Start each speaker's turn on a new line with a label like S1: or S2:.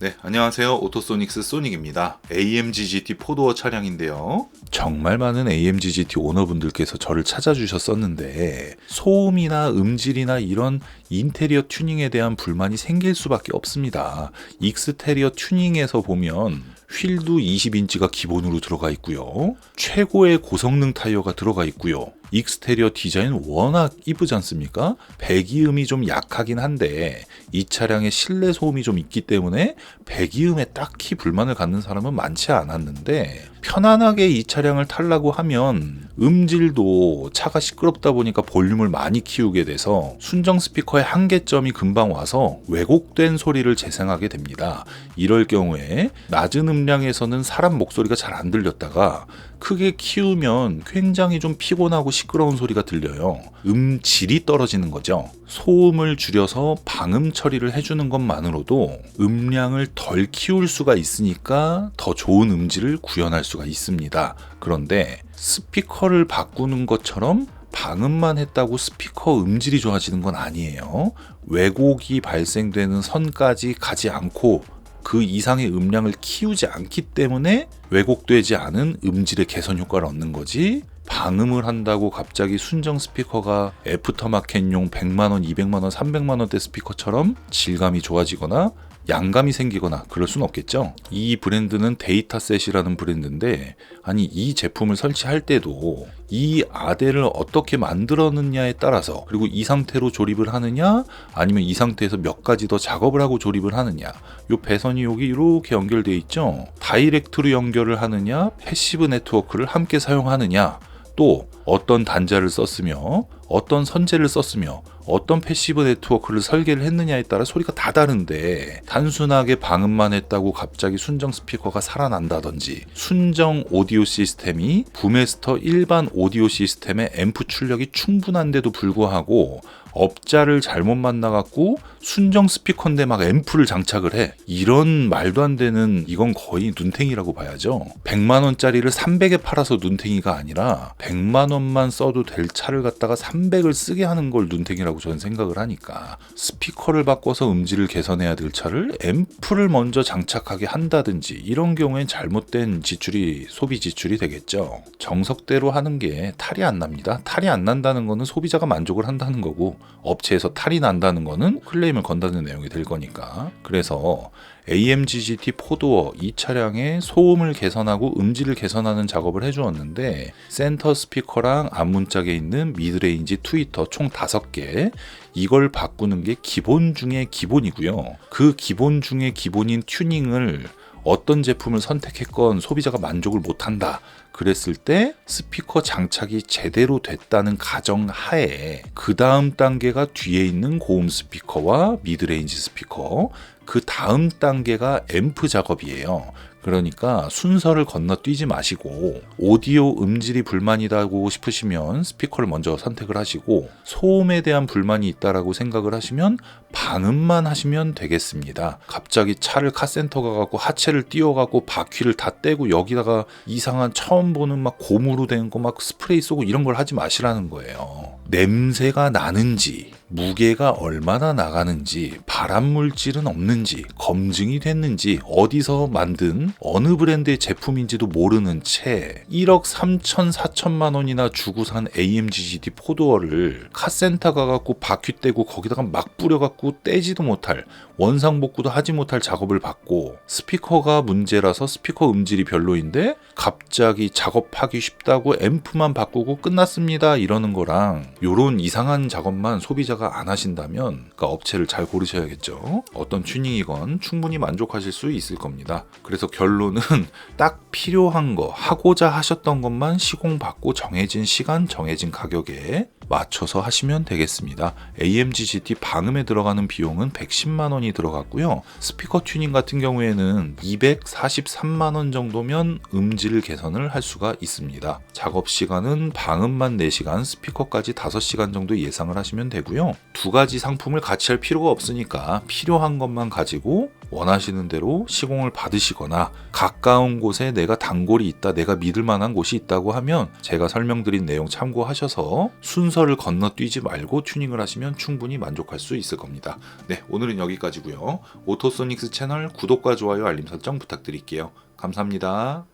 S1: 네, 안녕하세요. 오토소닉스 소닉입니다. AMG GT 포도어 차량인데요. 정말 많은 AMG GT 오너분들께서 저를 찾아주셨었는데 소음이나 음질이나 이런 인테리어 튜닝에 대한 불만이 생길 수밖에 없습니다. 익스테리어 튜닝에서 보면 휠도 20인치가 기본으로 들어가 있고요. 최고의 고성능 타이어가 들어가 있고요. 익스테리어 디자인 워낙 이쁘지 않습니까? 배기음이 좀 약하긴 한데 이 차량에 실내 소음이 좀 있기 때문에 배기음에 딱히 불만을 갖는 사람은 많지 않았는데 편안하게 이 차량을 타려고 하면 음질도 차가 시끄럽다 보니까 볼륨을 많이 키우게 돼서 순정 스피커의 한계점이 금방 와서 왜곡된 소리를 재생하게 됩니다. 이럴 경우에 낮은 음량에서는 사람 목소리가 잘 안 들렸다가 크게 키우면 굉장히 좀 피곤하고 시끄러운 소리가 들려요. 음질이 떨어지는 거죠. 소음을 줄여서 방음 처리를 해주는 것만으로도 음량을 덜 키울 수가 있으니까 더 좋은 음질을 구현할 수가 있습니다. 그런데 스피커를 바꾸는 것처럼 방음만 했다고 스피커 음질이 좋아지는 건 아니에요. 왜곡이 발생되는 선까지 가지 않고 그 이상의 음량을 키우지 않기 때문에 왜곡되지 않은 음질의 개선 효과를 얻는 거지 방음을 한다고 갑자기 순정 스피커가 애프터마켓용 100만원, 200만원, 300만원대 스피커처럼 질감이 좋아지거나 양감이 생기거나 그럴 수는 없겠죠. 이 브랜드는 데이터셋이라는 브랜드인데 아니 이 제품을 설치할 때도 이 아대를 어떻게 만들었느냐에 따라서 그리고 이 상태로 조립을 하느냐 아니면 이 상태에서 몇 가지 더 작업을 하고 조립을 하느냐 요 배선이 여기 이렇게 연결돼 있죠. 다이렉트로 연결을 하느냐 패시브 네트워크를 함께 사용하느냐 또 어떤 단자를 썼으며 어떤 선재를 썼으며 어떤 패시브 네트워크를 설계를 했느냐에 따라 소리가 다 다른데 단순하게 방음만 했다고 갑자기 순정 스피커가 살아난다든지 순정 오디오 시스템이 부메스터 일반 오디오 시스템의 앰프 출력이 충분한데도 불구하고 업자를 잘못 만나갖고 순정 스피커인데 막 앰프를 장착을 해. 이런 말도 안 되는 이건 거의 눈탱이라고 봐야죠. 100만 원짜리를 300에 팔아서 눈탱이가 아니라 100만 원만 써도 될 차를 갖다가 300을 쓰게 하는 걸 눈탱이라고 저는 생각을 하니까 스피커를 바꿔서 음질을 개선해야 될 차를 앰프를 먼저 장착하게 한다든지 이런 경우엔 잘못된 지출이 소비 지출이 되겠죠. 정석대로 하는 게 탈이 안 납니다. 탈이 안 난다는 거는 소비자가 만족을 한다는 거고 업체에서 탈이 난다는 거는 클레임을 건다는 내용이 될 거니까. 그래서 AMG GT 포도어 이 차량의 소음을 개선하고 음질을 개선하는 작업을 해주었는데 센터 스피커랑 앞문짝에 있는 미드레인지 트위터 총 5개 이걸 바꾸는 게 기본 중에 기본이고요. 그 기본 중에 기본인 튜닝을 어떤 제품을 선택했건 소비자가 만족을 못한다. 그랬을 때 스피커 장착이 제대로 됐다는 가정 하에 그 다음 단계 가 뒤에 있는 고음 스피커와 미드레인지 스피커 그 다음 단계가 앰프 작업이에요. 그러니까 순서를 건너뛰지 마시고 오디오 음질이 불만이다고 싶으시면 스피커를 먼저 선택을 하시고 소음에 대한 불만이 있다라고 생각을 하시면 방음만 하시면 되겠습니다. 갑자기 차를 카센터 가갖고 하체를 띄워갖고 바퀴를 다 떼고 여기다가 이상한 처음 보는 막 고무로 된 거 막 스프레이 쏘고 이런 걸 하지 마시라는 거예요. 냄새가 나는지 무게가 얼마나 나가는지 발암 물질은 없는지 검증이 됐는지 어디서 만든 어느 브랜드의 제품인지도 모르는 채 1억 3천 4천만 원이나 주고 산 AMG GT 포도어를 카센터 가갖고 바퀴 떼고 거기다가 막 뿌려갖고 떼지도 못할 원상복구도 하지 못할 작업을 받고 스피커가 문제라서 스피커 음질이 별로인데 갑자기 작업하기 쉽다고 앰프만 바꾸고 끝났습니다 이러는 거랑 요런 이상한 작업만 소비자가 안 하신다면 그러니까 업체를 잘 고르셔야겠죠. 어떤 튜닝이건 충분히 만족하실 수 있을 겁니다. 그래서 결론은 딱 필요한 거 하고자 하셨던 것만 시공받고 정해진 시간 정해진 가격에 맞춰서 하시면 되겠습니다. AMG GT 방음에 들어가는 비용은 110만 원이 들어갔고요. 스피커 튜닝 같은 경우에는 243만 원 정도면 음질 개선을 할 수가 있습니다. 작업 시간은 방음만 4시간, 스피커까지 5시간 정도 예상을 하시면 되고요. 두 가지 상품을 같이 할 필요가 없으니까 필요한 것만 가지고 원하시는 대로 시공을 받으시거나 가까운 곳에 내가 단골이 있다, 내가 믿을 만한 곳이 있다고 하면 제가 설명드린 내용 참고하셔서 순서를 건너뛰지 말고 튜닝을 하시면 충분히 만족할 수 있을 겁니다. 네, 오늘은 여기까지고요. 오토소닉스 채널 구독과 좋아요, 알림 설정 부탁드릴게요. 감사합니다.